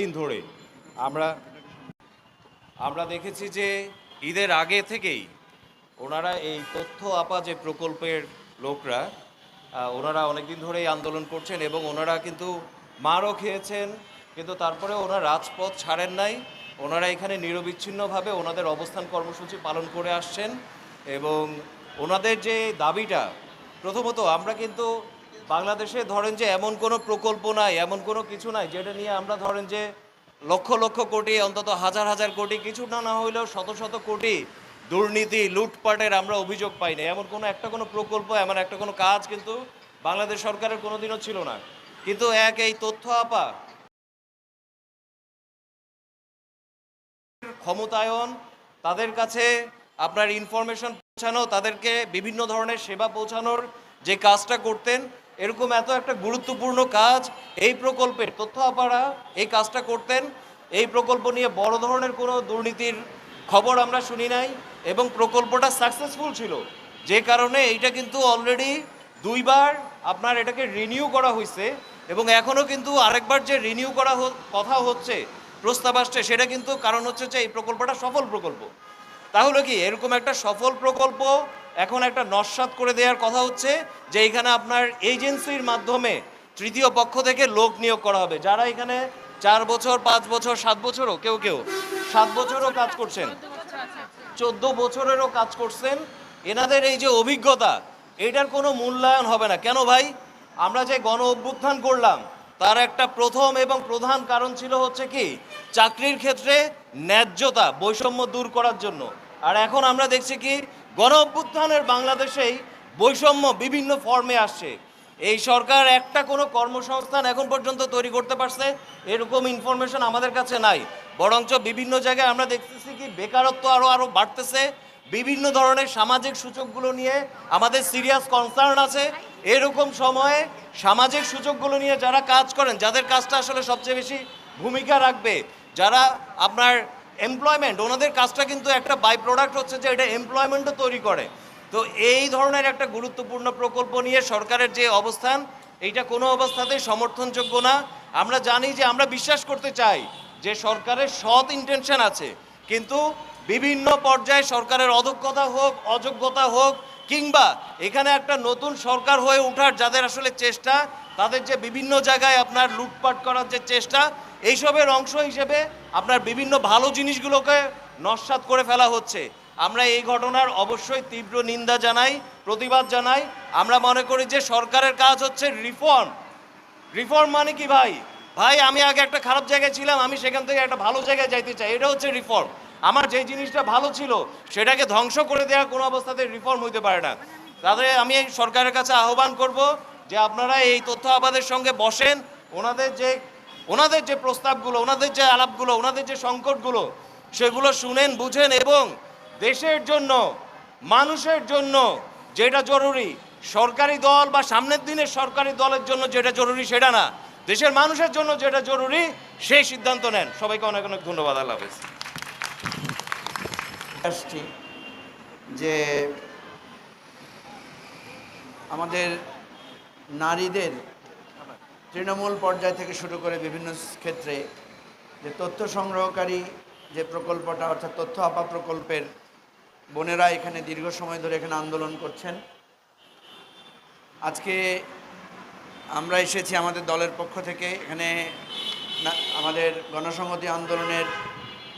দিন ধরে আমরা আমরা দেখেছি যে ঈদের আগে থেকেই ওনারা এই তথ্য আপা যে প্রকল্পের লোকরা ওনারা অনেকদিন ধরেই আন্দোলন করছেন এবং ওনারা কিন্তু মারও খেয়েছেন, কিন্তু তারপরে ওনারা রাজপথ ছাড়েন নাই। ওনারা এখানে নিরবিচ্ছিন্নভাবে ওনাদের অবস্থান কর্মসূচি পালন করে আসছেন এবং ওনাদের যে দাবিটা, প্রথমত আমরা কিন্তু বাংলাদেশে ধরেন যে এমন কোনো প্রকল্প নাই, এমন কোনো কিছু নাই, যেটা নিয়ে আমরা ধরেন যে লক্ষ লক্ষ কোটি, অন্তত হাজার হাজার কোটি, কিছু না না হইলেও শত শত কোটি দুর্নীতি, লুটপাটের আমরা অভিযোগ পাই না। এমন কোনো একটা কোনো প্রকল্প, এমন একটা কোনো কাজ কিন্তু বাংলাদেশ সরকারের কোনোদিনও ছিল না। কিন্তু এক এই তথ্য আপা, ক্ষমতায়ন, তাদের কাছে আপনার ইনফরমেশন পৌঁছানো, তাদেরকে বিভিন্ন ধরনের সেবা পৌঁছানোর যে কাজটা করতেন এরকম এত একটা গুরুত্বপূর্ণ কাজ এই প্রকল্পের তথ্য আপারা এই কাজটা করতেন। এই প্রকল্প নিয়ে বড় ধরনের কোনো দুর্নীতির খবর আমরা শুনি নাই এবং প্রকল্পটা সাকসেসফুল ছিল। যে কারণে এইটা কিন্তু অলরেডি দুইবার আপনার এটাকে রিনিউ করা হয়েছে এবং এখনও কিন্তু আরেকবার যে রিনিউ করা কথা হচ্ছে, প্রস্তাব আসছে, সেটা কিন্তু কারণ হচ্ছে যে এই প্রকল্পটা সফল প্রকল্প। তাহলে কি এরকম একটা সফল প্রকল্প এখন একটা নস্বাত করে দেওয়ার কথা হচ্ছে যে এখানে আপনার এজেন্সির মাধ্যমে তৃতীয় পক্ষ থেকে লোক নিয়োগ করা হবে। যারা এখানে চার বছর, পাঁচ বছর, সাত বছরও, কেউ কেউ সাত বছরও কাজ করছেন, চোদ্দ বছরেরও কাজ করছেন, এনাদের এই যে অভিজ্ঞতা, এটার কোনো মূল্যায়ন হবে না। কেন ভাই? আমরা যে গণ অভ্যুত্থান করলাম, তার একটা প্রথম এবং প্রধান কারণ ছিল হচ্ছে কি, চাকরির ক্ষেত্রে ন্যায্যতা, বৈষম্য দূর করার জন্য। আর এখন আমরা দেখছি কি গণ অভ্যুত্থানের বাংলাদেশেই বৈষম্য বিভিন্ন ফর্মে আসছে। এই সরকার একটা কোনো কর্মসংস্থান এখন পর্যন্ত তৈরি করতে পারছে, এরকম ইনফরমেশন আমাদের কাছে নাই। বরঞ্চ বিভিন্ন জায়গায় আমরা দেখতেছি কি বেকারত্ব আরও আরও বাড়তেছে। বিভিন্ন ধরনের সামাজিক সূচকগুলো নিয়ে আমাদের সিরিয়াস কনসার্ন আছে। এরকম সময়ে সামাজিক সূচকগুলো নিয়ে যারা কাজ করেন, যাদের কাজটা আসলে সবচেয়ে বেশি ভূমিকা রাখবে, যারা আপনার এমপ্লয়মেন্ট ওনাদের কাজটা কিন্তু একটা বাই প্রোডাক্ট হচ্ছে যে এটা এমপ্লয়মেন্টও তৈরি করে। তো এই ধরনের একটা গুরুত্বপূর্ণ প্রকল্প নিয়ে সরকারের যে অবস্থান, এইটা কোনো অবস্থাতেই সমর্থনযোগ্য না। আমরা জানি যে আমরা বিশ্বাস করতে চাই যে সরকারের সৎ ইন্টেনশন আছে। কিন্তু বিভিন্ন পর্যায়ে সরকারের অদক্ষতা হোক, অযোগ্যতা হোক কিংবা এখানে একটা নতুন সরকার হয়ে ওঠার যাদের আসলে চেষ্টা, তাদের যে বিভিন্ন জায়গায় আপনার লুটপাট করার যে চেষ্টা, এইসবের অংশ হিসেবে আপনার বিভিন্ন ভালো জিনিসগুলোকে নস্বাত করে ফেলা হচ্ছে। আমরা এই ঘটনার অবশ্যই তীব্র নিন্দা জানাই, প্রতিবাদ জানাই। আমরা মনে করি যে সরকারের কাজ হচ্ছে রিফর্ম। রিফর্ম মানে কি ভাই? ভাই, আমি আগে একটা খারাপ জায়গায় ছিলাম, আমি সেখান থেকে একটা ভালো জায়গায় যাইতে চাই। এটা হচ্ছে রিফর্ম। আমার যে জিনিসটা ভালো ছিল, সেটাকে ধ্বংস করে দেওয়া কোনো অবস্থাতে রিফর্ম হইতে পারে না। তাদের আমি এই সরকারের কাছে আহ্বান করব যে আপনারা এই তথ্য আবাদের সঙ্গে বসেন। ওনাদের যে ওনাদের যে প্রস্তাবগুলো, ওনাদের যে আলাপগুলো, ওনাদের যে সংকটগুলো, সেগুলো শুনেন, বুঝেন এবং দেশের জন্য, মানুষের জন্য যেটা জরুরি, সরকারি দল বা সামনের দিনের সরকারি দলের জন্য যেটা জরুরি, সেটা না। দেশের মানুষের জন্য যেটা জরুরি, সেই সিদ্ধান্ত নেন। সবাইকে অনেক অনেক ধন্যবাদ। আল্লাহ হাফেজ। আসছি যে আমাদের নারীদের তৃণমূল পর্যায় থেকে শুরু করে বিভিন্ন ক্ষেত্রে যে তথ্য সংগ্রহকারী যে প্রকল্পটা, অর্থাৎ তথ্য আপা প্রকল্পের বোনেরা এখানে দীর্ঘ সময় ধরে এখানে আন্দোলন করছেন। আজকে আমরা এসেছি আমাদের দলের পক্ষ থেকে। এখানে আমাদের গণসংহতি আন্দোলনের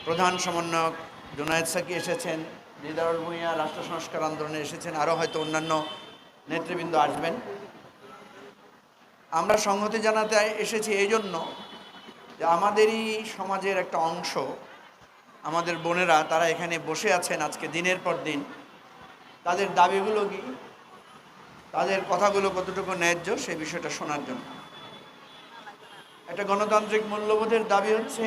প্রধান সমন্বয়ক জুনায়েদ সাকি এসেছেন দিদারুল ভূঁইয়া, রাষ্ট্র সংস্কার আন্দোলনে এসেছেন, আরও হয়তো অন্যান্য নেতৃবৃন্দ আসবেন। আমরা সংহতি জানাতে এসেছি এই জন্য যে আমাদেরই সমাজের একটা অংশ, আমাদের বোনেরা, তারা এখানে বসে আছেন আজকে দিনের পর দিন। তাদের দাবিগুলো কি? তাদের কথাগুলো কতটুকু ন্যায্য সেই বিষয়টা শোনার জন্য। একটা গণতান্ত্রিক মূল্যবোধের দাবি হচ্ছে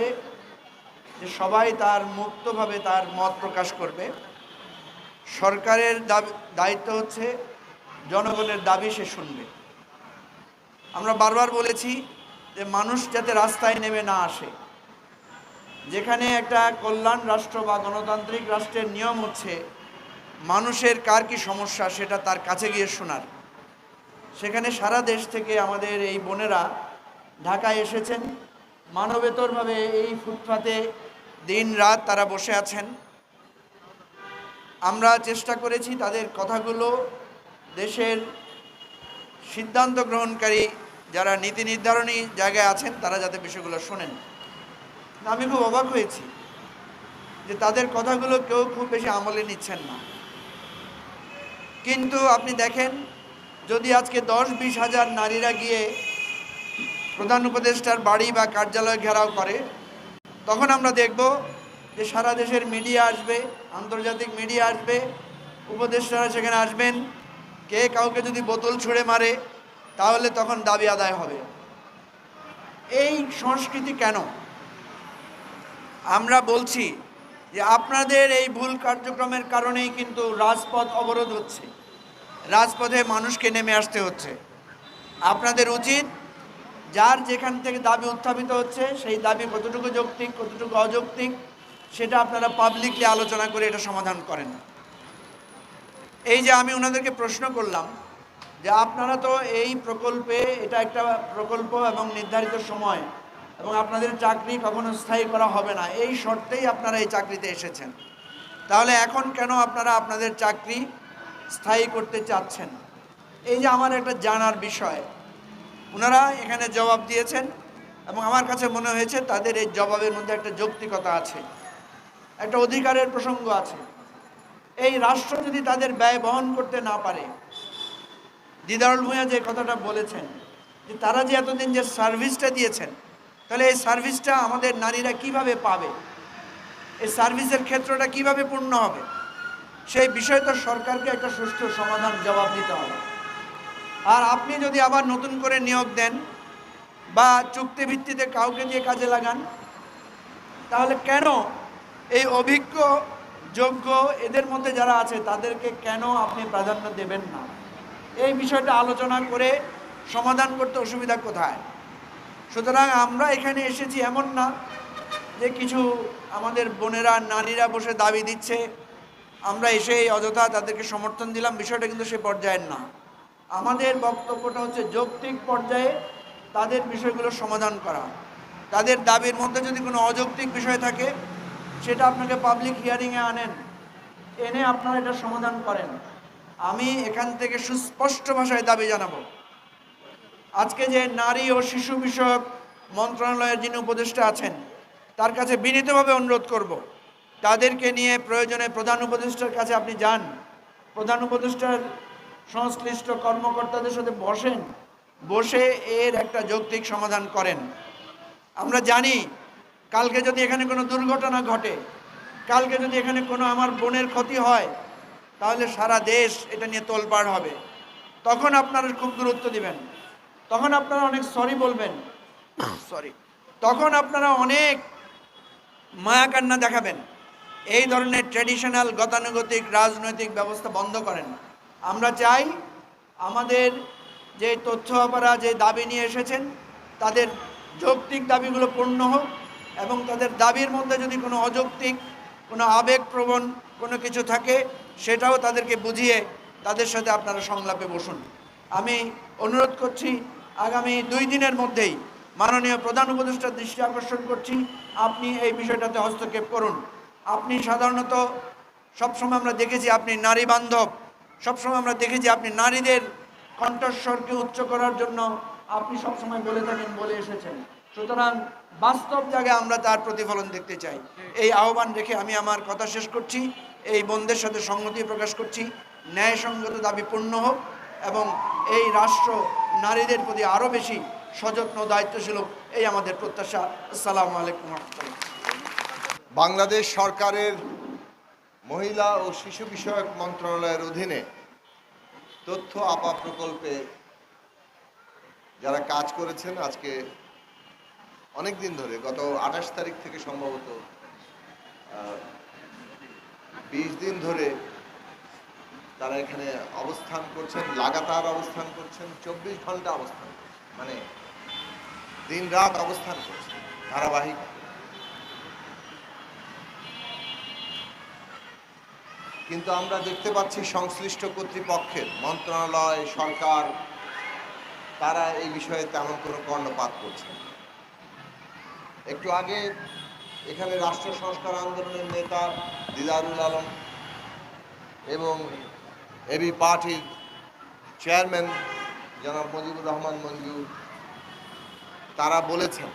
যে সবাই তার মুক্তভাবে তার মত প্রকাশ করবে। সরকারের দায়িত্ব হচ্ছে জনগণের দাবি সে শুনবে। আমরা বারবার বলেছি যে মানুষ যাতে রাস্তায় নেমে না আসে, যেখানে একটা কল্যাণ রাষ্ট্র বা গণতান্ত্রিক রাষ্ট্রের নিয়ম হচ্ছে, মানুষের কার কি সমস্যা সেটা তার কাছে গিয়ে শোনার। সেখানে সারা দেশ থেকে আমাদের এই বোনেরা ঢাকায় এসেছেন। মানবেতরভাবে এই ফুটপাতে দিন রাত তারা বসে আছেন। আমরা চেষ্টা করেছি তাদের কথাগুলো দেশের সিদ্ধান্ত গ্রহণকারী যারা নীতি নির্ধারণী জায়গায় আছেন, তারা যাতে বিষয়গুলো শোনেন। আমি খুব অবাক হয়েছি যে তাদের কথাগুলো কেউ খুব বেশি আমলে নিচ্ছেন না। কিন্তু আপনি দেখেন, যদি আজকে দশ বিশ হাজার নারীরা গিয়ে প্রধান উপদেষ্টার বাড়ি বা কার্যালয় ঘেরাও করে তখন আমরা দেখব যে সারা দেশের মিডিয়া আসবে, আন্তর্জাতিক মিডিয়া আসবে, উপদেষ্টারা সেখানে আসবেন। কে কাউকে যদি বোতল ছুঁড়ে মারে, তাহলে তখন দাবি আদায় হবে। এই সংস্কৃতি কেন? আমরা বলছি যে আপনাদের এই ভুল কার্যক্রমের কারণেই কিন্তু রাজপথ অবরোধ হচ্ছে। রাজপথে মানুষকে নেমে আসতে হচ্ছে। আপনাদের উচিত যার যেখান থেকে দাবি উত্থাপিত হচ্ছে, সেই দাবি কতটুকু যৌক্তিক, কতটুকু অযৌক্তিক, সেটা আপনারা পাবলিকলি আলোচনা করে এটা সমাধান করেন। এই যে আমি ওনাদেরকে প্রশ্ন করলাম যে আপনারা তো এই প্রকল্পে, এটা একটা প্রকল্প এবং নির্ধারিত সময় এবং আপনাদের চাকরি কখনো স্থায়ী করা হবে না, এই শর্তেই আপনারা এই চাকরিতে এসেছেন। তাহলে এখন কেন আপনারা আপনাদের চাকরি স্থায়ী করতে চাচ্ছেন? এই যে আমার একটা জানার বিষয় ওনারা এখানে জবাব দিয়েছেন এবং আমার কাছে মনে হয়েছে তাদের এই জবাবের মধ্যে একটা যৌক্তিকতা আছে, একটা অধিকারের প্রসঙ্গ আছে। এই রাষ্ট্র যদি তাদের ব্যয় বহন করতে না পারে, দিদারুল ভূঁইয়া যে কথাটা বলেছেন যে তারা যে এতদিন যে সার্ভিসটা দিয়েছেন, তাহলে এই সার্ভিসটা আমাদের নারীরা কীভাবে পাবে? এই সার্ভিসের ক্ষেত্রটা কীভাবে পূর্ণ হবে? সেই বিষয়ে তো সরকারকে একটা সুষ্ঠু সমাধান জবাব দিতে হবে। আর আপনি যদি আবার নতুন করে নিয়োগ দেন বা চুক্তি ভিত্তিতে কাউকে দিয়ে কাজে লাগান, তাহলে কেন এই অভিজ্ঞ, যোগ্য এদের মধ্যে যারা আছে, তাদেরকে কেন আপনি প্রাধান্য দেবেন না? এই বিষয়টা আলোচনা করে সমাধান করতে অসুবিধা কোথায়? সুতরাং আমরা এখানে এসেছি এমন না যে কিছু আমাদের বোনেরা নারীরা বসে দাবি দিচ্ছে। আমরা এসে অযথা তাদেরকে সমর্থন দিলাম, বিষয়টা কিন্তু সে পর্যায়ের না। আমাদের বক্তব্যটা হচ্ছে যৌক্তিক পর্যায়ে তাদের বিষয়গুলো সমাধান করা। তাদের দাবির মধ্যে যদি কোনো অযৌক্তিক বিষয় থাকে, সেটা আপনাকে পাবলিক হিয়ারিংয়ে আনেন। এনে আপনারা এটা সমাধান করেন। আমি এখান থেকে সুস্পষ্ট ভাষায় দাবি জানাব। আজকে যে নারী ও শিশু বিষয়ক মন্ত্রণালয়ের যিনি উপদেষ্টা আছেন, তার কাছে বিনীতভাবে অনুরোধ করব। তাদেরকে নিয়ে প্রয়োজনে প্রধান উপদেষ্টার কাছে আপনি যান। প্রধান উপদেষ্টার সংশ্লিষ্ট কর্মকর্তাদের সাথে বসেন, বসে এর একটা যৌক্তিক সমাধান করেন। আমরা জানি, কালকে যদি এখানে কোনো দুর্ঘটনা ঘটে, কালকে যদি এখানে কোনো আমার বোনের ক্ষতি হয়, তাহলে সারা দেশ এটা নিয়ে তোলপাড় হবে। তখন আপনারা খুব গুরুত্ব দিবেন। তখন আপনারা অনেক সরি বলবেন। সরি তখন আপনারা অনেক মায়া কান্না দেখাবেন। এই ধরনের ট্র্যাডিশনাল গতানুগতিক রাজনৈতিক ব্যবস্থা বন্ধ করেন। আমরা চাই আমাদের যে তথ্য অপারা যে দাবি নিয়ে এসেছেন, তাদের যৌক্তিক দাবিগুলো পূর্ণ হোক এবং তাদের দাবির মধ্যে যদি কোনো অযৌক্তিক, কোনো আবেগপ্রবণ কোনো কিছু থাকে, সেটাও তাদেরকে বুঝিয়ে তাদের সাথে আপনারা সংলাপে বসুন। আমি অনুরোধ করছি, আগামী দুই দিনের মধ্যেই মাননীয় প্রধান উপদেষ্টার দৃষ্টি আকর্ষণ করছি, আপনি এই বিষয়টাতে হস্তক্ষেপ করুন। আপনি সাধারণত সবসময় আমরা দেখেছি আপনি নারী বান্ধব সবসময় আমরা দেখেছি আপনি নারীদের কণ্ঠস্বরকে উচ্চ করার জন্য আপনি সবসময় বলে থাকেন বলে এসেছেন। সুতরাং বাস্তব জায়গায় আমরা তার প্রতিফলন দেখতে চাই। এই আহ্বান রেখে আমি আমার কথা শেষ করছি। এই বন্ধের সাথে সংহতি প্রকাশ করছি। ন্যায়সঙ্গত দাবি পূর্ণ হোক এবং এই রাষ্ট্র নারীদের প্রতি আরও বেশি সযত্ন দায়িত্বশীল হোক এই আমাদের প্রত্যাশা। আসসালামু আলাইকুম বাংলাদেশ সরকারের মহিলা ও শিশু বিষয়ক মন্ত্রণালয়ের অধীনে তথ্য আপা প্রকল্পে যারা কাজ করেছেন, আজকে অনেক দিন ধরে, গত আঠাশ তারিখ থেকে সম্ভবত বিশ দিন ধরে তারা এখানে অবস্থান করছেন, লাগাতার অবস্থান করছেন, চব্বিশ ঘণ্টা অবস্থান মানে দিন রাত অবস্থান করছেন, ধারাবাহিক কিন্তু আমরা দেখতে পাচ্ছি সংশ্লিষ্ট কর্তৃপক্ষের মন্ত্রণালয়, সরকার, তারা এই বিষয়ে তেমন কোনো কর্ণপাত করছে একটু আগে এখানে রাষ্ট্র সংস্কার আন্দোলনের নেতা দিদারুল আলম এবং এবি পার্টির চেয়ারম্যান জনাব মুজিবুর রহমান মঞ্জু, তারা বলেছেন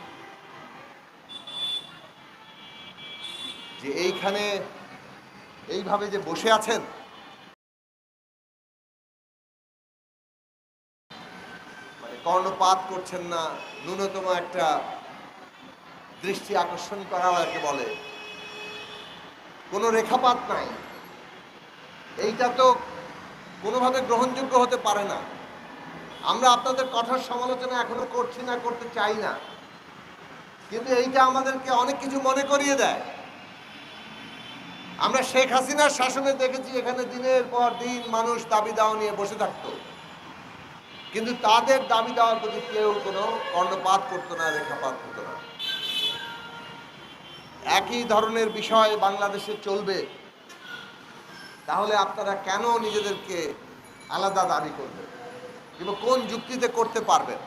যে এইখানে এইভাবে যে বসে আছেন মানে কর্ণপাত করছেন না, ন্যূনতম একটা দৃষ্টি আকর্ষণ করা যাকে বলে। কোনো রেখাপাত নাই। এইটা তো কোনোভাবে গ্রহণযোগ্য হতে পারে না। আমরা আপনাদের কঠোর সমালোচনা এখনও করছি না, করতে চাই না। কিন্তু এইটা আমাদেরকে অনেক কিছু মনে করিয়ে দেয়। আমরা শেখ হাসিনার শাসনে দেখেছি, এখানে দিনের পর দিন মানুষ দাবি দাওয়া নিয়ে বসে থাকতো। কিন্তু তাদের দাবি দেওয়ার প্রতি কেউ কোনো কর্ণপাত করতো না, রেখাপাত করতো না। একই ধরনের বিষয় বাংলাদেশে চলবে। তাহলে আপনারা কেন নিজেদেরকে আলাদা দাবি করবেন? কিংবা কোন যুক্তিতে করতে পারবেন?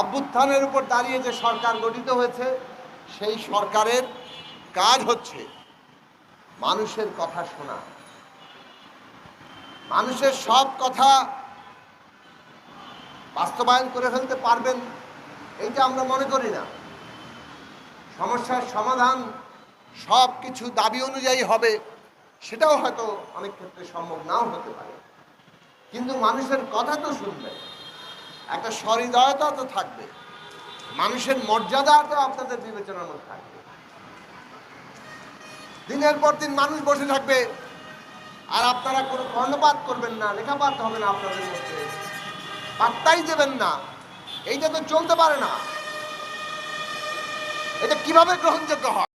অভ্যুত্থানের উপর দাঁড়িয়ে যে সরকার গঠিত হয়েছে, সেই সরকারের কাজ হচ্ছে মানুষের কথা শোনা। মানুষের সব কথা বাস্তবায়ন করে ফেলতে পারবেন, এইটা আমরা মনে করি না। সমস্যার সমাধান সব কিছু দাবি অনুযায়ী হবে, সেটাও হয়তো অনেক ক্ষেত্রে সম্ভব নাও হতে পারে। কিন্তু মানুষের কথা তো শুনবে, একটা সহৃদয়তা তো থাকবে। মানুষের মর্যাদা তো আপনাদের বিবেচনার মধ্যে থাকবে। দিনের পর দিন মানুষ বসে থাকবে। আর আপনারা কোনো কর্ণপাত করবেন না, লেখাপাত হবে না আপনাদের মধ্যে। পাত্তাই দেবেন না। এইটা তো চলতে পারে না। এটা কীভাবে গ্রহণযোগ্য হয়?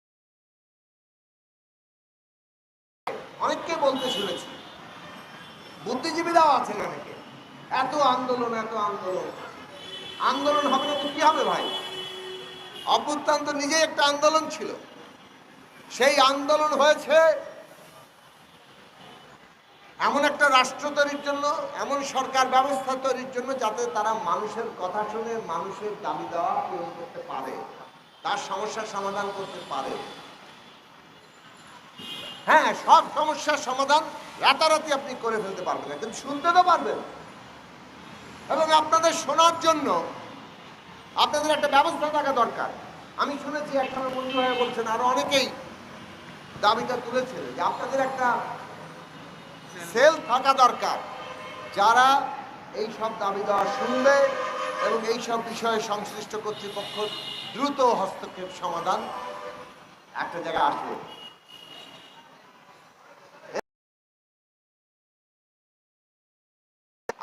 অনেককে বলতে শুনেছি। বুদ্ধিজীবীরাও আছেন অনেকে। এত আন্দোলন এত আন্দোলন। আন্দোলন হবে না তো কি হবে ভাই? অভ্যুত্থান তো নিজেই একটা আন্দোলন ছিল। সেই আন্দোলন হয়েছে। এমন একটা রাষ্ট্র তৈরির জন্য, এমন সরকার ব্যবস্থা তৈরির জন্য যাতে তারা মানুষের কথা শুনে, মানুষের দাবি দেওয়া পূরণ করতে পারে, তার সমস্যার সমাধান করতে পারে। হ্যাঁ সব সমস্যার সমাধান রাতারাতি আপনি করে ফেলতে পারবেন কিন্তু শুনতে তো পারবেন। এবং আপনাদের শোনার জন্য আপনাদের একটা ব্যবস্থা থাকা দরকার। আমি শুনেছি একখানা বন্ধু হয়ে বলছেন, আরও অনেকেই দাবিটা তুলেছিলেন যে আপনাদের একটা সেল থাকা দরকার। যারা এই সব দাবি দেওয়া শুনবে এবং এই সব বিষয়ে সংশ্লিষ্ট কর্তৃপক্ষ দ্রুত হস্তক্ষেপ সমাধান একটা জায়গায় আসবে।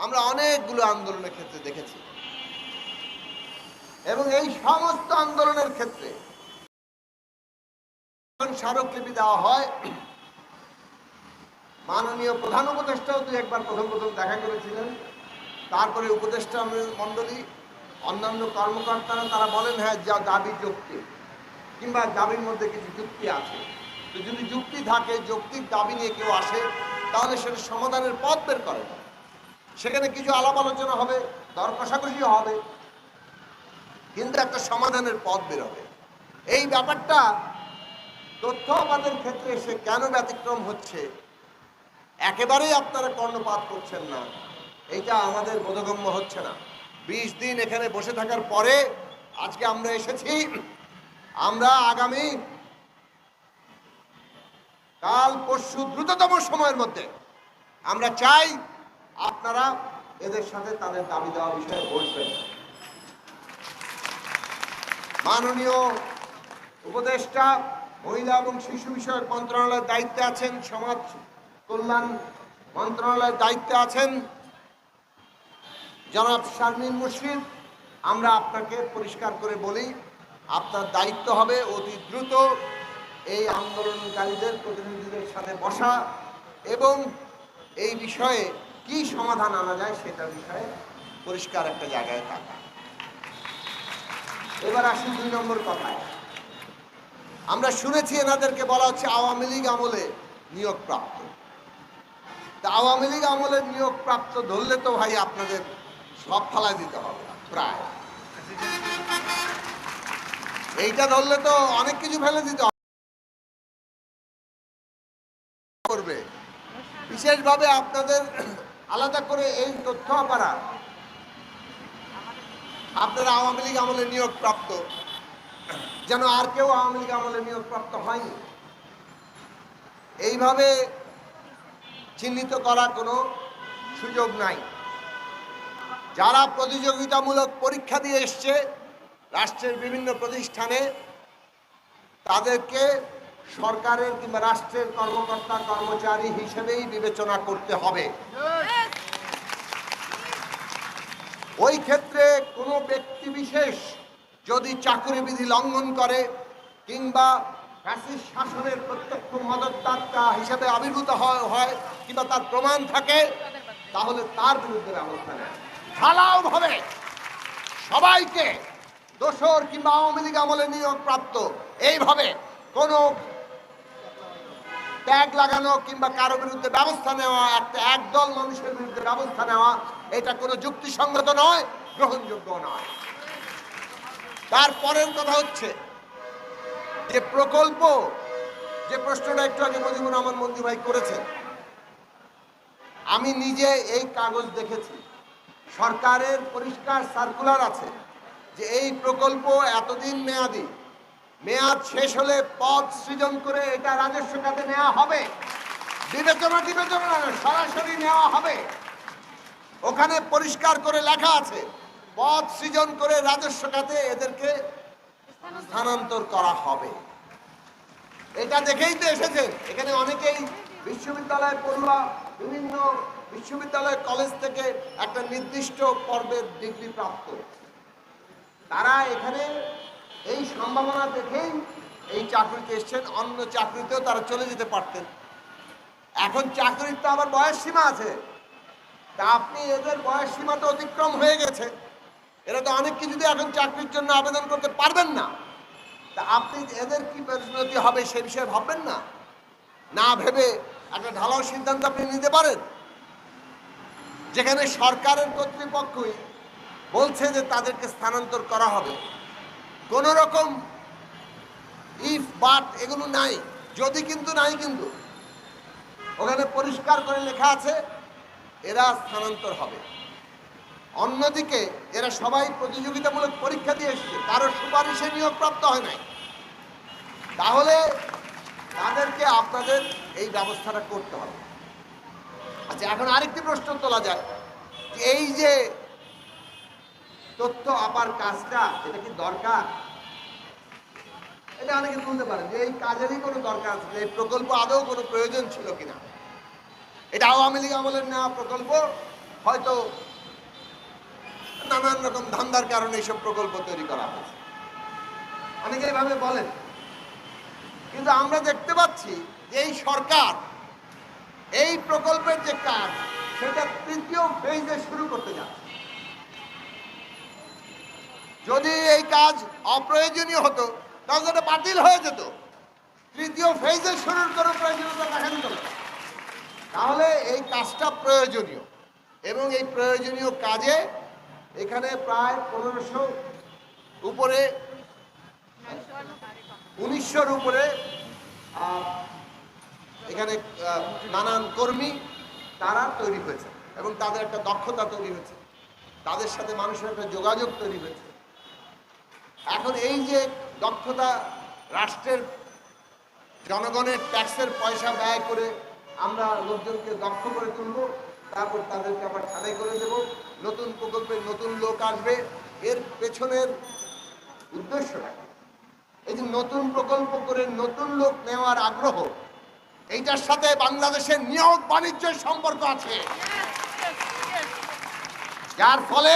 আমরা অনেকগুলো আন্দোলনের ক্ষেত্রে দেখেছি। এবং এই সমস্ত আন্দোলনের স্মারকলিপি দেওয়া হয়। মাননীয় প্রধান উপদেষ্টাও দুই একবার প্রথম প্রথম দেখা করেছিলেন। তারপরে উপদেষ্টা মণ্ডলী, অন্যান্য কর্মকর্তারা তারা বলেন হ্যাঁ যা দাবি যুক্তি, কিংবা দাবির মধ্যে কিছু যুক্তি আছে। তো যদি যুক্তি থাকে, যুক্তির দাবি নিয়ে কেউ আসে, তাহলে সেটা সমাধানের পথ বের করে। সেখানে কিছু আলাপ আলোচনা হবে দর কষাকষিও হবে, কিন্তু একটা সমাধানের পথ বের হবে। এই ব্যাপারটা তথ্য আমাদের ক্ষেত্রে সে কেন ব্যতিক্রম হচ্ছে? একেবারেই আপনারা কর্ণপাত করছেন না। এইটা আমাদের বোধগম্য হচ্ছে না। বিশ দিন এখানে বসে থাকার পরে আজকে আমরা এসেছি। আমরা আগামী কাল পরশু দ্রুততম সময়ের মধ্যে আমরা চাই আপনারা এদের সাথে তাদের দাবি দেওয়া বিষয়ে বসবেন। মাননীয় উপদেষ্টা মহিলা এবং শিশু বিষয়ক মন্ত্রণালয়ের দায়িত্বে আছেন সমাজ কল্যাণ মন্ত্রণালয়ের দায়িত্বে আছেন জনাব শারমিন মুর্শিদ। আমরা আপনাকে পরিষ্কার করে বলি, আপনার দায়িত্ব হবে অতি দ্রুত এই আন্দোলনকারীদের, প্রতিনিধিদের সাথে বসা এবং এই বিষয়ে কি সমাধান আনা যায় সেটা বিষয়ে পরিষ্কার একটা জায়গায় থাকা। এবার আসি দুই নম্বর কথায়। আমরা শুনেছি এনাদেরকে বলা হচ্ছে আওয়ামী লীগ আমলে নিয়োগপ্রাপ্ত। তা আওয়ামী লীগ আমলে নিয়োগপ্রাপ্ত ধরলে তো ভাই আপনাদের সব ফালাই দিতে হবে, প্রায়। এইটা ধরলে তো অনেক কিছু ফেলে দিতে হবে। করবে। বিশেষভাবে আপনাদের আলাদা করে এই তথ্য পারা আপনারা আওয়ামী লীগ আমলে নিয়োগ প্রাপ্ত যেন আর কেউ আওয়ামী লীগ আমলে নিয়োগ প্রাপ্ত হয়নি। এইভাবে চিহ্নিত করা কোনো সুযোগ নাই। যারা প্রতিযোগিতামূলক পরীক্ষা দিয়ে এসছে রাষ্ট্রের বিভিন্ন প্রতিষ্ঠানে, তাদেরকে সরকারের কিংবা রাষ্ট্রের কর্মকর্তা, কর্মচারী হিসেবেই বিবেচনা করতে হবে। ওই ক্ষেত্রে কোনো ব্যক্তি বিশেষ যদি চাকরি বিধি লঙ্ঘন করে কিংবা ফ্যাসিস্ট শাসনের প্রত্যক্ষ মদতদাতা হিসেবে আবির্ভূত হয় হয় কিংবা তার প্রমাণ থাকে, তাহলে তার বিরুদ্ধে ব্যবস্থা নেয় ঢালাওভাবে সবাইকে দোসর কিংবা আওয়ামী লীগ আমলে নিয়োগ প্রাপ্ত, এইভাবে কোনো ট্যাগ লাগানো কিংবা কারও বিরুদ্ধে ব্যবস্থা নেওয়া, একটা একদল মানুষের বিরুদ্ধে ব্যবস্থা নেওয়া, এটা কোনো যুক্তিসঙ্গত নয়, গ্রহণযোগ্য নয়। তারপরের কথা হচ্ছে যে প্রকল্প, যে প্রশ্নটা একটু আগে মজিবুর রহমান মন্দির ভাই করেছেন, আমি নিজে এই কাগজ দেখেছি। সরকারের পরিষ্কার সার্কুলার আছে যে এই প্রকল্প এতদিন মেয়াদি। মেয়াদ শেষ হলে পদ সৃজন করে এটা রাজস্ব খাতে নেওয়া হবে। বিবেচনা বিবেচনা সরাসরি নেওয়া হবে। ওখানে পরিষ্কার করে লেখা আছে পদ সৃজন করে রাজস্ব খাতে এদেরকে স্থানান্তর করা হবে। এটা দেখেই তো এসেছেন। এখানে অনেকেই বিশ্ববিদ্যালয় পড়ুয়া, বিভিন্ন বিশ্ববিদ্যালয় কলেজ থেকে একটা নির্দিষ্ট পর্বের ডিগ্রি প্রাপ্ত। তারা এখানে এই সম্ভাবনা দেখেই এই চাকরিতে এসছেন, অন্য চাকরিতেও তারা চলে যেতে পারতেন। এখন চাকরির তো আবার বয়স সীমা আছে। তা আপনি এদের বয়স সীমা তো অতিক্রম হয়ে গেছে। এরা তো অনেক কিছুতে এখন চাকরির জন্য আবেদন করতে পারবেন না। তা আপনি এদের কি পরিণতি হবে সে বিষয়ে ভাববেন না? না ভেবে একটা ঢালাও সিদ্ধান্ত আপনি নিতে পারেন। যেখানে সরকারের কর্তৃপক্ষই বলছে যে তাদেরকে স্থানান্তর করা হবে। কোন রকম ইফ বাট এগুলো নাই। যদি কিন্তু নাই কিন্তু। ওখানে পরিষ্কার করে লেখা আছে, এরা স্থানান্তর হবে। অন্যদিকে এরা সবাই প্রতিযোগিতামূলক পরীক্ষা দিয়ে এসেছে। কারও সুপারিশে নিয়োগপ্রাপ্ত হয় নাই। তাহলে তাদেরকে আপনাদের এই ব্যবস্থাটা করতে হবে। আচ্ছা এখন আরেকটি প্রশ্ন তোলা যায় এই যে তথ্য আপার কাজটা, এটা কি দরকার? এটা অনেকে বলতে পারেন যে এই কাজেরই কোনো দরকার আছে, এই প্রকল্প আদৌ কোনো প্রয়োজন ছিল কিনা? এটা আওয়ামী লীগ আমলের নেওয়া প্রকল্প, হয়তো নানান রকম ধান্দার কারণে এইসব প্রকল্প তৈরি করা হয়েছে। অনেকে এইভাবে বলেন। কিন্তু আমরা দেখতে পাচ্ছি এই সরকার এই প্রকল্পের যে কাজ, সেটা তৃতীয় ফেজে শুরু করতে যাচ্ছে। যদি এই কাজ অপ্রয়োজনীয় হতো, তাহলে সেটা বাতিল হয়ে যেত। তৃতীয় ফেজে শুরুর কোনো প্রয়োজনীয়তা দেখা যেত তাহলে এই কাজটা প্রয়োজনীয়। এবং এই প্রয়োজনীয় কাজে এখানে প্রায় পনেরোশো উপরে, উনিশশোর উপরে এখানে নানান কর্মী তারা তৈরি হয়েছে এবং তাদের একটা দক্ষতা তৈরি হয়েছে। তাদের সাথে মানুষের একটা যোগাযোগ তৈরি হয়েছে। এখন এই যে দক্ষতা রাষ্ট্রের জনগণের ট্যাক্সের পয়সা ব্যয় করে আমরা লোকজনকে দক্ষ করে তুলব, তারপর তাদেরকে আবার ছাড়াই করে দেব। নতুন প্রকল্পে নতুন লোক আসবে, এর পেছনের উদ্দেশ্যটা কি? এই যে নতুন প্রকল্প করে নতুন লোক নেওয়ার আগ্রহ, এইটার সাথে বাংলাদেশের নিয়োগ বাণিজ্যের সম্পর্ক আছে যার ফলে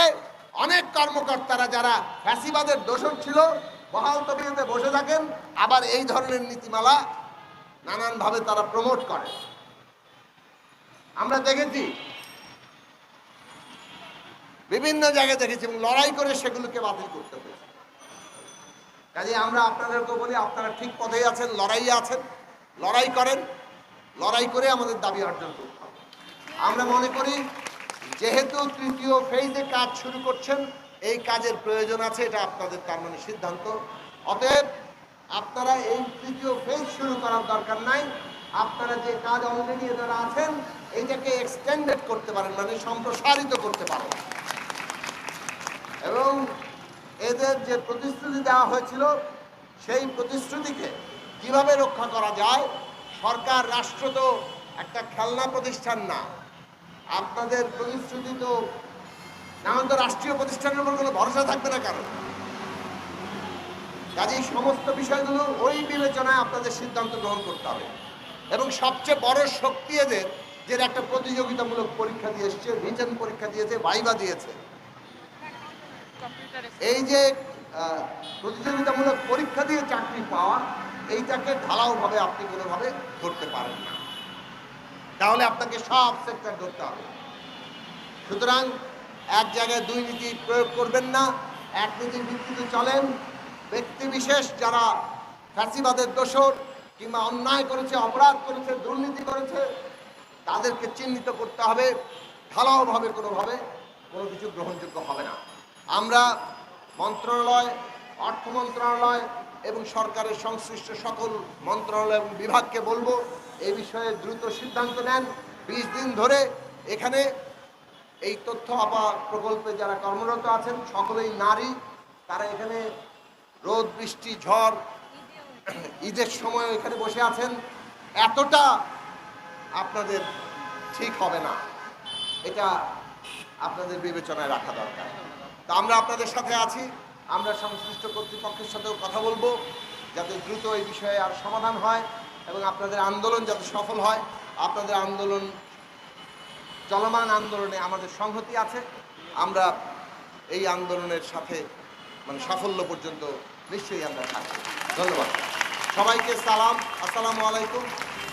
অনেক কর্মকর্তারা যারা ফ্যাসিবাদের দোষণ ছিল, বহাল তবিয়তে বসে থাকেন, আবার এই ধরনের নীতিমালা নানানভাবে তারা প্রমোট করে আমরা দেখেছি বিভিন্ন জায়গায় দেখেছি এবং লড়াই করে সেগুলোকে বাতিল করতে হয়েছে। কাজে আমরা আপনাদেরকে বলি, আপনারা ঠিক পথেই আছেন, লড়াইয়ে আছেন, লড়াই করেন, লড়াই করে আমাদের দাবি অর্জন করতে হবে। আমরা মনে করি, যেহেতু তৃতীয় ফেজে কাজ শুরু করছেন, এই কাজের প্রয়োজন আছে, এটা আপনাদের তার মানে সিদ্ধান্ত। অতএব, আপনারা এই তৃতীয় ফেজ শুরু করার দরকার নাই। আপনারা যে কাজ অলরেডি যারা আছেন এইটাকে এক্সটেন্ডেড করতে পারেন মানে সম্প্রসারিত করতে পারেন। এবং এদের যে প্রতিশ্রুতি দেওয়া হয়েছিল, সেই প্রতিশ্রুতিকে কীভাবে রক্ষা করা যায়, সরকার, রাষ্ট্র তো একটা খেলনা প্রতিষ্ঠান না। আপনাদের প্রতিশ্রুতি তো নাহলে তো রাষ্ট্রীয় প্রতিষ্ঠানের উপর কোনো ভরসা থাকবে না কারণ কাজেই সমস্ত বিষয়গুলো ওই বিবেচনায় আপনাদের সিদ্ধান্ত গ্রহণ করতে হবে। এবং সবচেয়ে বড় শক্তি এদের, যে একটা প্রতিযোগিতামূলক পরীক্ষা দিয়ে এসছে রিটেন পরীক্ষা দিয়েছে, ভাইবা দিয়েছে। এই যে প্রতিযোগিতামূলক পরীক্ষা দিয়ে চাকরি পাওয়া, এইটাকে ঢালাওভাবে আপনি কোনোভাবে ধরতে পারেন না। তাহলে আপনাকে সব সেক্টর ধরতে হবে। সুতরাং এক জায়গায় দুই নীতি প্রয়োগ করবেন না, এক নীতির ভিত্তিতে চলেন। ব্যক্তি বিশেষ যারা ফ্যাসিবাদের দোষর কিংবা অন্যায় করেছে, অপরাধ করেছে, দুর্নীতি করেছে, তাদেরকে চিহ্নিত করতে হবে। ঢালাওভাবে কোনোভাবে কোনো কিছু গ্রহণযোগ্য হবে না। আমরা মন্ত্রণালয়, অর্থ মন্ত্রণালয় এবং সরকারের সংশ্লিষ্ট সকল মন্ত্রণালয় এবং বিভাগকে বলব, এই বিষয়ে দ্রুত সিদ্ধান্ত নেন। বিশ দিন ধরে এখানে এই তথ্য আপা প্রকল্পে যারা কর্মরত আছেন, সকলেই নারী, তারা এখানে রোদ, বৃষ্টি, ঝড়, ঈদের সময় এখানে বসে আছেন। এতটা আপনাদের ঠিক হবে না। এটা আপনাদের বিবেচনায় রাখা দরকার। তো আমরা আপনাদের সাথে আছি। আমরা সংশ্লিষ্ট কর্তৃপক্ষের সাথেও কথা বলব যাতে দ্রুত এই বিষয়ে আর সমাধান হয় এবং আপনাদের আন্দোলন যাতে সফল হয়। আপনাদের আন্দোলন, চলমান আন্দোলনে আমাদের সংহতি আছে। আমরা এই আন্দোলনের সাথে মানে সাফল্য পর্যন্ত নিশ্চয়ই আমরা থাকব। ধন্যবাদ। সবাইকে সালাম। আসসালামু আলাইকুম।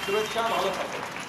শুভেচ্ছা। ভালো থাকবেন।